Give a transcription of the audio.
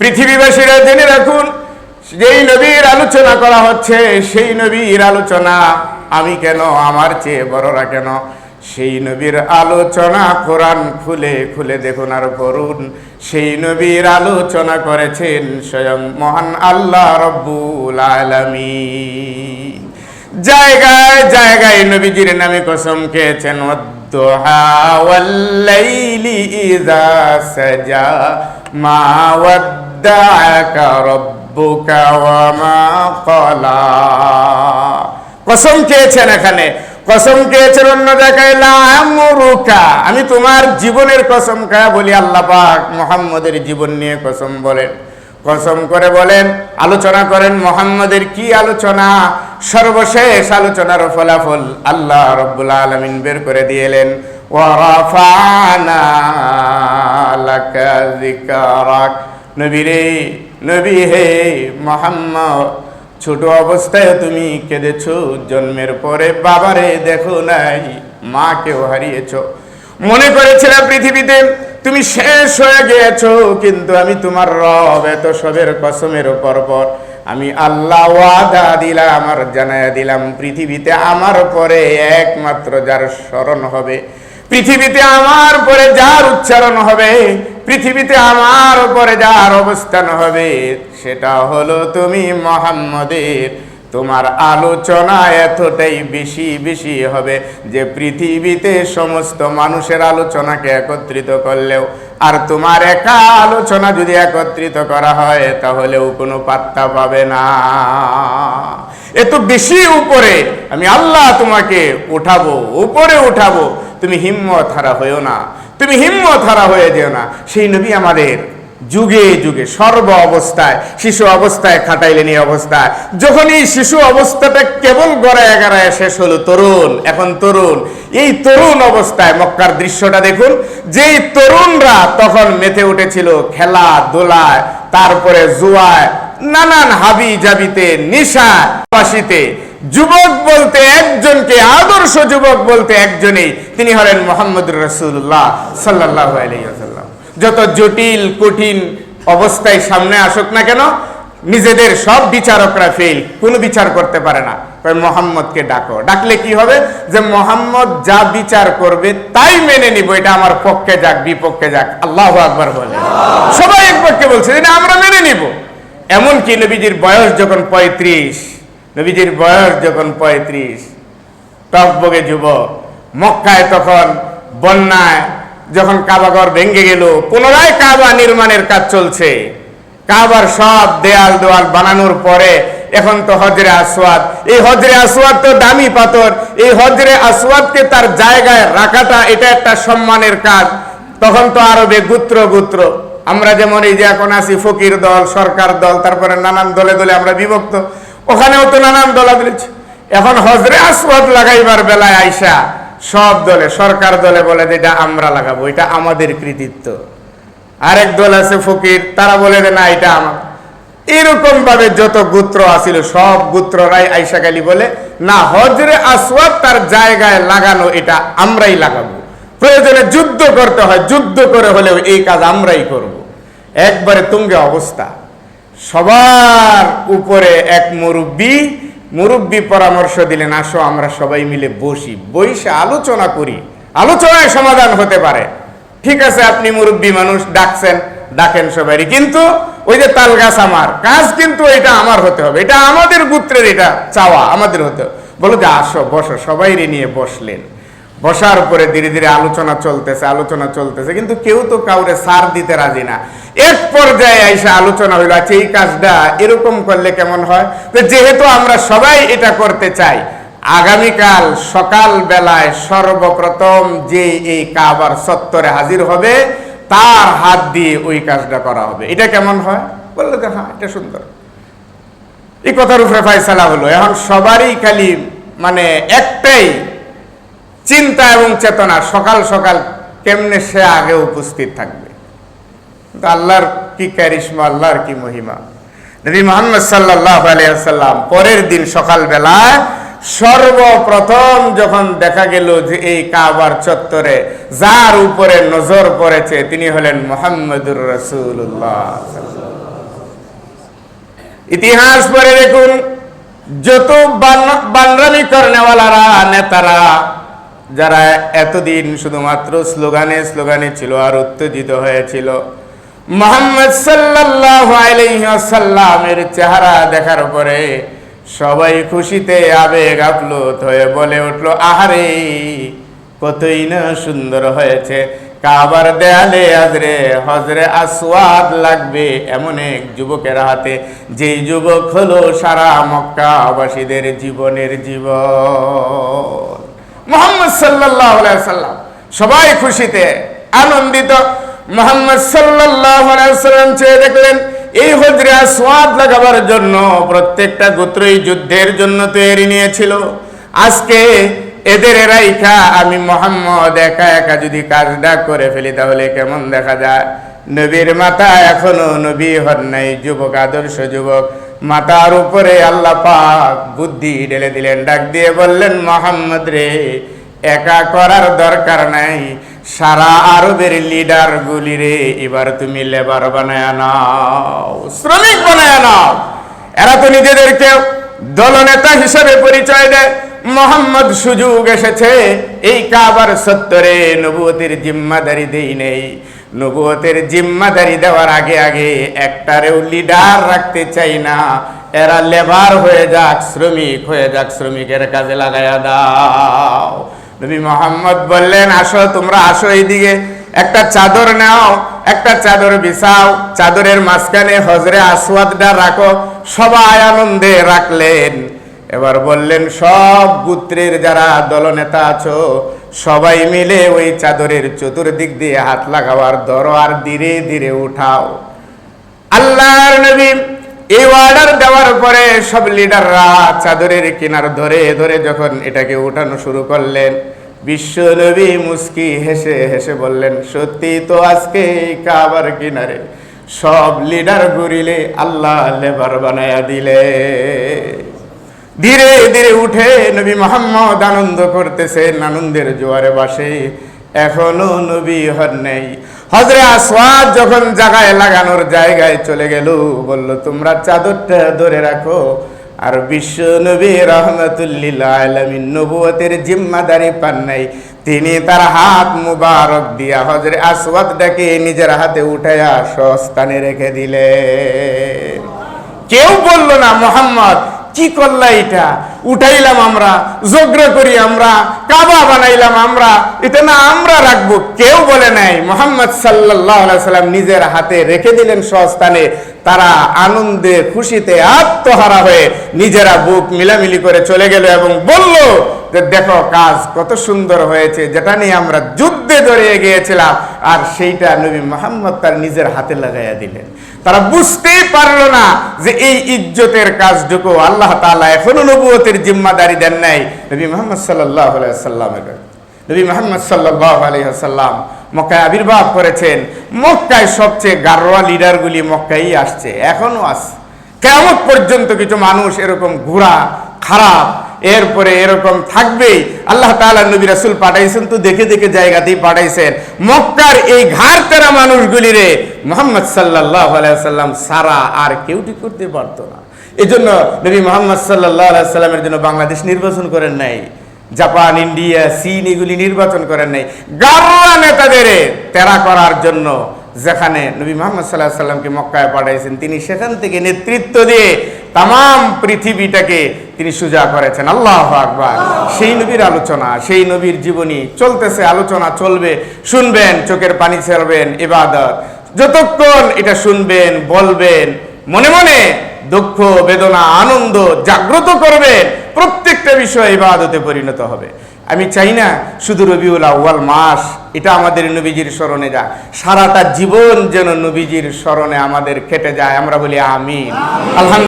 পৃথিবীবাসীরা জেনে রাখুন, যেই নবীর আলোচনা করা হচ্ছে, সেই নবীর আলোচনা আমি কেন, আমার চেয়ে বড়রা কেন? সেই নবীর আলোচনা কোরআন খুলে খুলে দেখুন আর করুন সেই নবীর আলোচনা করেছেন স্বয়ং মহান আল্লাহ রব্বুল আলামিন। জায়গায় জায়গায় নবীজির নামে কসম খেয়েছেন সাজা মা রাব্বুকা ওয়া মা ক্বালা কসম খেয়েছেন এখানে। কসম খেয়েছেন অন্য জায়গায়, লা আমরুকা। আমি তোমার জীবনের কসম খায়া বলি, আল্লাহ পাক মুহাম্মদের জীবন নিয়ে কসম বলেন। কসম করে বলেন, আলোচনা করেন, মোহাম্মদের কি আলোচনা? সর্বশেষ আলোচনার ফলাফল আল্লাহ রব্বুল আলমিন বের করে দিয়েলেন ওয়ারাফানা লাকা যিকরাক। নবী রে নবী হে মোহাম্মদ, ছোট অবস্থায় তুমি কেঁদেছ, জন্মের পরে বাবারে দেখো নাই, মাকেও হারিয়েছো। মনে করেছিলাম পৃথিবীতে তুমি শেষ হয়ে গিয়েছো, কিন্তু আমি তোমার রব, এত সবের কসমের উপর পর আমি আল্লাহ ওয়াদা দিলাম, আমার জানায়া দিলাম, পৃথিবীতে আমার পরে একমাত্র যার স্মরণ হবে। পৃথিবীতে আমার পরে যার উচ্চারণ হবে, পৃথিবীতে আমার পরে যার অবস্থান হবে, সেটা হলো তুমি মোহাম্মদের। তোমার আলোচনা এতটাই বেশি বেশি হবে যে পৃথিবীতে সমস্ত মানুষের আলোচনাকে একত্রিত করলেও, আর তোমার একা আলোচনা যদি একত্রিত করা হয়, তাহলেও কোনো পাত্তা পাবে না। এত বেশি উপরে আমি আল্লাহ তোমাকে উঠাবো, উপরে উঠাবো তুমি হিম্মত হারা হয়েও না, তুমি হিম্মত হারা হয়ে যেও না। সেই নবী আমাদের যুগে যুগে সর্ব অবস্থায়, শিশু অবস্থায় খাটাইলেন এই অবস্থায়। যখন এই শিশু অবস্থাটা কেবল গড়ায় এগারায় শেষ হলো, তরুণ, এখন তরুণ। এই তরুণ অবস্থায় মক্কার দৃশ্যটা দেখুন। যেই তরুণরা তখন মেতে উঠেছিল খেলা, দোলায়, তারপরে জুয়ায়, নানান হাবি জাবিতে নিশা বাসিতে যুবক বলতে একজনকে, আদর্শ যুবক বলতে একজনেই তিনি হলেন মোহাম্মদ রসুল্লাহ সাল্লাহ যত জটিল, কঠিন অবস্থায় সামনে আসুক না কেন, নিজেদের সব বিচারকরা ফেল কোনো বিচার করতে পারে না। মোহাম্মদকে ডাকো। ডাকলে কি হবে? যে মোহাম্মদ যা বিচার করবে, তাই মেনে নিব। এটা আমার পক্ষে যাক, বিপক্ষে যাক। আল্লাহ আকবার বলে। সবাই এক পক্ষে বলছে আমরা মেনে নিব। এমনকি নবীজির বয়স যখন পঁয়ত্রিশ নবীজির বয়স যখন পঁয়ত্রিশ টকবগে যুবক, মক্কায় তখন বন্যায় যখন কাবাঘর ভেঙে গেল, পুনরায় কাবা নির্মাণের কাজ চলছে। কাবার সব দেয়াল দেওয়াল বানানোর পরে এখন তো হজরে আসওয়াদ। এই হজরে আসওয়াদ তো দামি পাথর। এই হজরে আসওয়াদকে তার জায়গায় রাখাটা এটা একটা সম্মানের কাজ। তখন তো আরবে গুত্র গুত্র। আমরা যেমন এই যে এখন আছি ফকির দল, সরকার দল, তারপরে নানান দলে দলে আমরা বিভক্ত। ওখানেও তো নানান দলাদলি ছিল। এখন হজরে আসওয়াদ লাগাইবার বেলায় আইসা সব দলে, সরকার দলে বলে যে এটা আমরা লাগাবো, এটা আমাদের কৃতিত্ব। আরেক দল আছে ফকির, তারা বলে যে না, এটা আমার। এরকম ভাবে যত গোত্র আছিল, সব গোত্ররাই আইসা গালি বলে, না হজরে আসওয়াদ তার জায়গায় লাগানো এটা আমরাই লাগাবো। প্রয়োজনে যুদ্ধ করতে হয়, যুদ্ধ করে হলেও এই কাজ আমরাই করব। একবারে তুঙ্গে অবস্থা। সবার উপরে এক মুরব্বী মুরব্বী পরামর্শ দিলেন, আসো, আমরা সবাই মিলে বসি। বসে আলোচনা করি। আলোচনায় সমাধান হতে পারে। ঠিক আছে, আপনি মুরব্বী মানুষ, ডাকছেন, ডাকেন সবাই কিন্তু ওই যে তাল গাছ আমার, কাজ কিন্তু এটা আমার হতে হবে। এটা আমাদের গুত্রের এটা চাওয়া, আমাদের হতে হবে। বলো যে, আসো, বসো। সবাই নিয়ে বসলেন। বসার উপরে ধীরে ধীরে আলোচনা চলতেছে আলোচনা চলতেছে। কিন্তু কেউ তো কাউরে সার দিতে রাজি না। এক পর্যায়ে এসে আলোচনা হইল আচ্ছা এই কাজটা এরকম করলে কেমন হয়? তো যেহেতু আমরা সবাই এটা করতে চাই, আগামীকাল সকাল বেলায় সর্বপ্রথম যে এই কাবার সত্তরে হাজির হবে, তার হাত দিয়ে ওই কাজটা করা হবে। এটা কেমন হয়? বলল যে হ্যাঁ এটা সুন্দর। এই কথার উপরে ফাইসালা হলো। এখন সবারই খালি মানে একটাই চিন্তা এবং চেতনা সকাল সকাল কেমনে সে আগে উপস্থিত থাকবে? কিন্তু আল্লাহর কি ক্যারিশমা আল্লাহর কি মহিমা? নবী মোহাম্মদ সাল্লাহ আলিয়াল্লাম পরের দিন সকালবেলায় সর্বপ্রথম যখন দেখা গেল যে এই কাবার চত্বরে যার উপরে নজর পড়েছে, তিনি হলেন মোহাম্মদুর রসুল্লাহ ইতিহাস পরে দেখুন, যত বান- বানরামি কর্নেওয়ালারা, নেতারা যারা এতদিন শুধুমাত্র স্লোগানে স্লোগানে ছিল আর উত্তেজিত হয়েছিল, মোহাম্মদ সাল্লাল্লাহু আলাইহি ওয়াসাল্লামের চেহারা দেখার পরে সবাই খুশিতে আবেগ আপ্লুত হয়ে বলে উঠল, আহারে, কতই না সুন্দর হয়েছে। কাবার দেয়ালে আজরে হজরে আসওয়াদ লাগবে এমন এক যুবকের হাতে, যেই যুবক হলো সারা মক্কাবাসীদের জীবনের জীবন। মোহাম্মদ সাল্লাহ সাল্লাম। সবাই খুশিতে, আনন্দিত, মোহাম্মদ সাল্লাহ সাল্লাম চেয়ে দেখলেন, এই হজরে আসওয়াদ লাগাবার জন্য প্রত্যেকটা গোত্রই যুদ্ধের জন্য তৈরি নিয়েছিল। আজকে এদের রাইখা আমি মোহাম্মদ একা একা যদি কাজটা করে ফেলি তাহলে কেমন দেখা যায়? নবীর মাথা এখনও নবী হন নাই, যুবক, আদর্শ যুবক। মাথার উপরে আল্লাহ পাক বুদ্ধি ঢেলে দিলেন। ডাক দিয়ে বললেন, মোহাম্মদ রে, একা করার দরকার নাই। সারা আরবের লিডার গুলি রে, এবার তুমি লেবার বানায় নাও, শ্রমিক বানায় নাও। এরা তো নিজেদেরকে দলনেতা হিসেবে পরিচয় দেয়। মোহাম্মদ সুযোগ এসেছে, এই কাবার সত্তরে নবুয়তের জিম্মাদারি দেই নেই। নবুয়তের জিম্মাদারি দেওয়ার আগে আগে একটারেও লিডার রাখতে চাই না। এরা লেবার হয়ে যাক, শ্রমিক হয়ে যাক, শ্রমিকের কাজে লাগাইয়া দাও। নবী মোহাম্মদ বললেন, আসো, তোমরা আসো এইদিকে। একটা চাদর নাও, একটা চাদর বিছাও, চাদরের মাঝখানে হজরে আসওয়াদটা রাখো। সবাই আনন্দে রাখলেন। এবার বললেন, সব গোত্রের যারা দলনেতা আছো সবাই মিলে ওই চাদরের চতুর্দিক দিয়ে হাত লাগাবার দর আর ধীরে ধীরে উঠাও। আল্লাহর নবী এই অর্ডার দেওয়ার পরে সব লিডাররা চাদরের কিনার ধরে ধরে যখন এটাকে উঠানো শুরু করলেন, বিশ্ব নবী মুস্কি হেসে হেসে বললেন, সত্যি তো আজকে কাবার কিনারে সব লিডার ঘুরিলে আল্লাহ লেবার বানায়া দিলে। ধীরে ধীরে উঠে নবী মোহাম্মদ আনন্দ করতেছেন আনন্দের জোয়ারে বাসে। এখনও নবী হন নেই। হজরে আসওয়াদ যখন জায়গায় লাগানোর জায়গায় চলে গেল, বলল, তোমরা চাদরটা ধরে রাখো আর বিশ্ব নবী রহমতুল্লিল আলমিন নবুয়তের জিম্মাদারি পান নাই। তিনি তার হাত মুবারক দিয়া হজরে আসওয়াদটাকে নিজের হাতে উঠাইয়া স্বস্থানে রেখে দিলেন। কেউ বলল না, মোহাম্মদ কি করলা এটা? উঠাইলাম আমরা যোগ্র করি আমরা, কাবা বানাইলাম আমরা, এটা না আমরা রাখব, কেউ বলে নাই। মোহাম্মদ সাল্লাহ সাল্লাম নিজের হাতে রেখে দিলেন স্বস্থানে তারা আনন্দে খুশিতে আত্মহারা হয়ে নিজেরা বুক মিলামিলি করে চলে গেল এবং বলল যে, দেখো, কাজ কত সুন্দর হয়েছে, যেটা নিয়ে আমরা যুদ্ধে জড়িয়ে গিয়েছিলাম। আর সেইটা নবী মোহাম্মদ তার নিজের হাতে লাগাইয়া দিলেন। তারা বুঝতেই পারল না যে এই ইজ্জতের কাজটুকু আল্লাহ তাআলা এখনও নবুয়তের জিম্মাদারি দেন নাই। নবী মোহাম্মদ সাল্লাহ সাল্লামের নবী মোহাম্মদ সাল্লাহ আলহিহাসাল্লাম মক্কায় আবির্ভাব করেছেন। মক্কায় সবচেয়ে গারোয়া লিডারগুলি মক্কাই আসছে, এখনও আসছে কেমন পর্যন্ত কিছু মানুষ এরকম ঘোরা খারাপ এরপরে এরকম থাকবেই আল্লাহ তাআলা নবী রাসুল পাঠাইছেন তো দেখে দেখে জায়গাতেই পাঠাইছেন। মক্কার এই ঘাড় তেরা মানুষগুলি রে মোহাম্মদ সাল্লাহ সাল্লাম সারা আর কেউ ঠিক করতে পারতো না। এই জন্য নবী মোহাম্মদ সাল্লাহ সাল্লামের জন্য বাংলাদেশ নির্বাচন করেন নাই। জাপান, ইন্ডিয়া, চীন এগুলি নির্বাচন করেন নাই। গারোয়া নেতাদের তেরা করার জন্য যেখানে নবী মোহাম্মদ সাল্লাহ সাল্লামকে মক্কায় পাঠাইছেন, তিনি সেখান থেকে নেতৃত্ব দিয়ে তাম পৃথিবীটাকে তিনি সুজা করেছেন। আল্লাহ আকবার। সেই নবীর আলোচনা, সেই নবীর জীবনী চলতেছে, আলোচনা চলবে। শুনবেন, চোখের পানি ছাড়বেন, ইবাদত। যতক্ষণ এটা শুনবেন, বলবেন, মনে মনে দুঃখ, বেদনা, আনন্দ জাগ্রত করবেন, প্রত্যেকটা বিষয় ইবাদতে পরিণত হবে। আমি চাই না শুধু রবিউল আউ্য়াল মাস, এটা আমাদের নবীজির স্মরণে যায় সারাটা জীবন যেন নবীজির স্মরণে আমাদের কেটে যায়, আমরা বলি আমি আলহামদুলিল্লাহ।